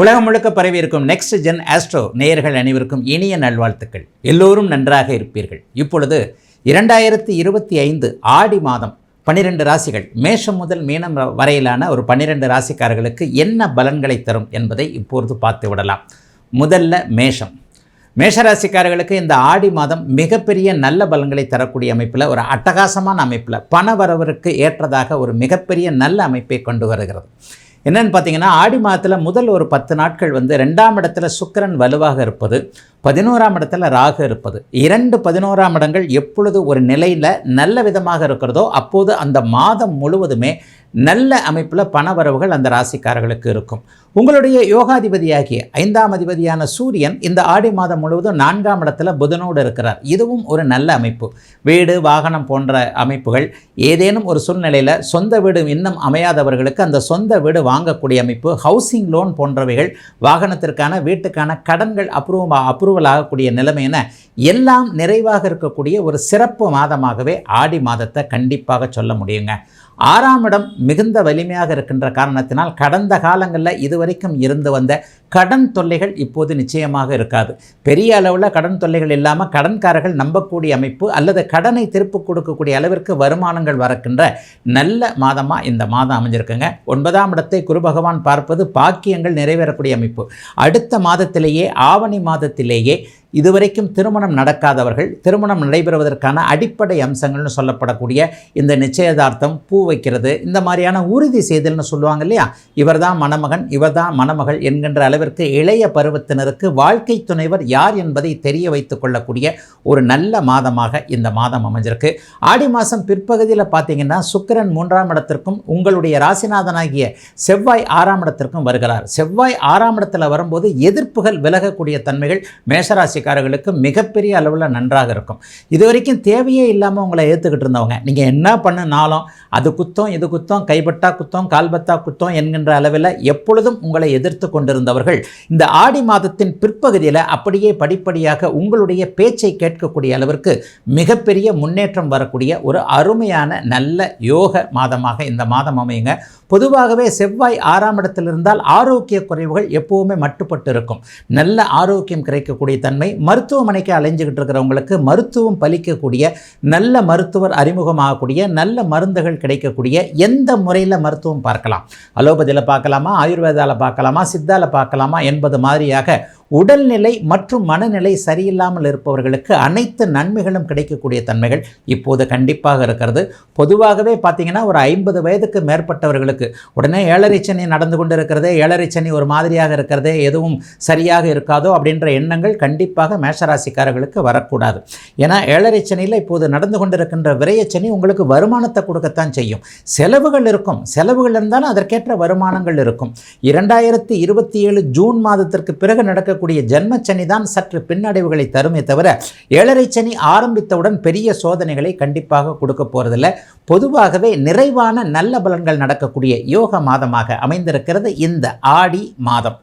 உலகம் முழுக்க பரவி இருக்கும் நெக்ஸ்ட் ஜென் ஆஸ்ட்ரோ நேயர்கள் அனைவருக்கும் இனிய நல்வாழ்த்துக்கள். எல்லோரும் நன்றாக இருப்பீர்கள். இப்பொழுது இரண்டாயிரத்தி இருபத்தி ஐந்து ஆடி மாதம் பன்னிரெண்டு ராசிகள் மேஷம் முதல் மீனம் வரையிலான ஒரு பன்னிரெண்டு ராசிக்காரர்களுக்கு என்ன பலன்களை தரும் என்பதை இப்பொழுது பார்த்து விடலாம். முதல்ல மேஷம். மேஷராசிக்காரர்களுக்கு இந்த ஆடி மாதம் மிகப்பெரிய நல்ல பலன்களை தரக்கூடிய அமைப்பில் ஒரு அட்டகாசமான அமைப்பில் பண வரவருக்கு ஏற்றதாக ஒரு மிகப்பெரிய நல்ல அமைப்பை கொண்டு வருகிறது. என்னென்னு பார்த்தீங்கன்னா ஆடி மாதத்தில் முதல் ஒரு பத்து நாட்கள் வந்து ரெண்டாம் இடத்துல சுக்கரன் வலுவாக இருப்பது. பதினோராம் இடத்துல ராகு இருப்பது. இரண்டு பதினோராம் இடங்கள் எப்பொழுது ஒரு நிலையில் நல்ல விதமாக இருக்கிறதோ அப்போது அந்த மாதம் முழுவதுமே நல்ல அமைப்பில் பணவரவுகள் அந்த ராசிக்காரர்களுக்கு இருக்கும். உங்களுடைய யோகாதிபதியாகிய ஐந்தாம் அதிபதியான சூரியன் இந்த ஆடி மாதம் முழுவதும் நான்காம் இடத்துல புதனோடு இருக்கிறார். இதுவும் ஒரு நல்ல அமைப்பு. வீடு வாகனம் போன்ற அமைப்புகள் ஏதேனும் ஒரு சூழ்நிலையில் சொந்த வீடு இன்னும் அமையாதவர்களுக்கு அந்த சொந்த வீடு வாங்கக்கூடிய அமைப்பு ஹவுசிங் லோன் போன்றவைகள் வாகனத்திற்கான வீட்டுக்கான கடன்கள் அப்ரூவ் அப்ரூவல் ஆகக்கூடிய நிலைமை என எல்லாம் நிறைவாக இருக்கக்கூடிய ஒரு சிறப்பு மாதமாகவே ஆடி மாதத்தை கண்டிப்பாக சொல்ல முடியுங்க. ஆறாம் இடம் மிகுந்த வலிமையாக இருக்கின்ற காரணத்தினால் கடந்த காலங்களில் இதுவரைக்கும் இருந்து வந்த கடன் தொல்லைகள் இப்போது நிச்சயமாக இருக்காது. பெரிய அளவில் கடன் தொல்லைகள் இல்லாமல் கடன்காரர்கள் நம்பக்கூடிய அமைப்பு அல்லது கடனை திருப்பி கொடுக்கக்கூடிய அளவிற்கு வருமானங்கள் வரக்கின்ற நல்ல மாதமாக இந்த மாதம் அமைஞ்சிருக்குங்க. ஒன்பதாம் இடத்தை குரு பகவான் பார்ப்பது பாக்கியங்கள் நிறைவேறக்கூடிய அமைப்பு. அடுத்த மாதத்திலேயே ஆவணி மாதத்திலேயே இதுவரைக்கும் திருமணம் நடக்காதவர்கள் திருமணம் நடைபெறுவதற்கான அடிப்படை அம்சங்கள்னு சொல்லப்படக்கூடிய இந்த நிச்சயதார்த்தம் பூ வைக்கிறது இந்த மாதிரியான உறுதி செய்தல்னு சொல்லுவாங்க இல்லையா? இவர்தான் மணமகன் இவர்தான் மணமகள் என்கின்ற அளவிற்கு இளைய பருவத்தினருக்கு வாழ்க்கை துணைவர் யார் என்பதை தெரிய வைத்துக் கொள்ளக்கூடிய ஒரு நல்ல மாதமாக இந்த மாதம் அமைஞ்சிருக்கு. ஆடி மாதம் பிற்பகுதியில் பார்த்தீங்கன்னா சுக்கிரன் மூன்றாம் இடத்திற்கும் உங்களுடைய ராசிநாதனாகிய செவ்வாய் ஆறாம் இடத்திற்கும் வருகிறார். செவ்வாய் ஆறாம் இடத்தில் வரும்போது எதிர்ப்புகள் விலகக்கூடிய தன்மைகள் மேஷராசி ராசிக்காரர்களுக்கு மிகப்பெரிய அளவில் நன்றாக இருக்கும். இது வரைக்கும் தேவையே இல்லாமல் உங்களை ஏற்றுக்கிட்டு இருந்தவங்க. நீங்கள் என்ன பண்ணினாலும் அது குத்தம் இது குத்தம் கைபட்டா குத்தம் கால்பத்தா குத்தம் என்கின்ற அளவில் எப்பொழுதும் உங்களை எதிர்த்து கொண்டிருந்தவர்கள். இந்த ஆடி மாதத்தின் பிற்பகுதியில் அப்படியே படிப்படியாக உங்களுடைய பேச்சை கேட்கக்கூடிய அளவிற்கு மிகப்பெரிய முன்னேற்றம் வரக்கூடிய ஒரு அருமையான நல்ல யோக மாதமாக இந்த மாதம் அமையுங்க. பொதுவாகவே செவ்வாய் ஆறாம் இடத்தில் இருந்தால் ஆரோக்கிய குறைவுகள் எப்போவுமே மட்டுப்பட்டு இருக்கும். நல்ல ஆரோக்கியம் கிடைக்கக்கூடிய தன்மை மருத்துவமனைக்கு அலைஞ்சிக்கிட்டு இருக்கிறவங்களுக்கு மருத்துவம் பலிக்கக்கூடிய நல்ல மருத்துவர் அறிமுகமாகக்கூடிய நல்ல மருந்துகள் கிடைக்கக்கூடிய எந்த முறையில் மருத்துவம் பார்க்கலாம்? அலோபதியில் பார்க்கலாமா? ஆயுர்வேதாவில் பார்க்கலாமா? சித்தாவில் பார்க்கலாமா? என்பது மாதிரியாக உடல்நிலை மற்றும் மனநிலை சரியில்லாமல் இருப்பவர்களுக்கு அனைத்து நன்மைகளும் கிடைக்கக்கூடிய தன்மைகள் இப்போது கண்டிப்பாக இருக்கிறது. பொதுவாகவே பார்த்தீங்கன்னா ஒரு ஐம்பது வயதுக்கு மேற்பட்டவர்களுக்கு உடனே ஏழரை சனி நடந்து கொண்டு இருக்கிறதே ஏழரை சனி ஒரு மாதிரியாக இருக்கிறதே எதுவும் சரியாக இருக்காதோ அப்படின்ற எண்ணங்கள் கண்டிப்பாக மேஷராசிக்காரர்களுக்கு வரக்கூடாது. ஏன்னா ஏழரை சனியில் இப்போது நடந்து கொண்டிருக்கின்ற விரயச்சனி உங்களுக்கு வருமானத்தை கொடுக்கத்தான் செய்யும். செலவுகள் இருக்கும். செலவுகள் இருந்தாலும் அதற்கேற்ற வருமானங்கள் இருக்கும். இரண்டாயிரத்தி இருபத்தி ஏழு ஜூன் மாதத்திற்கு பிறகு நடக்க இருக்கக்கூடிய ஜென்மச்சனி தான் சற்று பின்னடைவுகளை தருமே தவிர ஏழரை சனி ஆரம்பித்தவுடன் பெரிய சோதனைகளை கண்டிப்பாக கொடுக்க போகிறதில்ல பொதுவாகவே நிறைவான நல்ல பலன்கள் நடக்கக்கூடிய யோக மாதமாக அமைந்திருக்கிறது இந்த ஆடி மாதம்.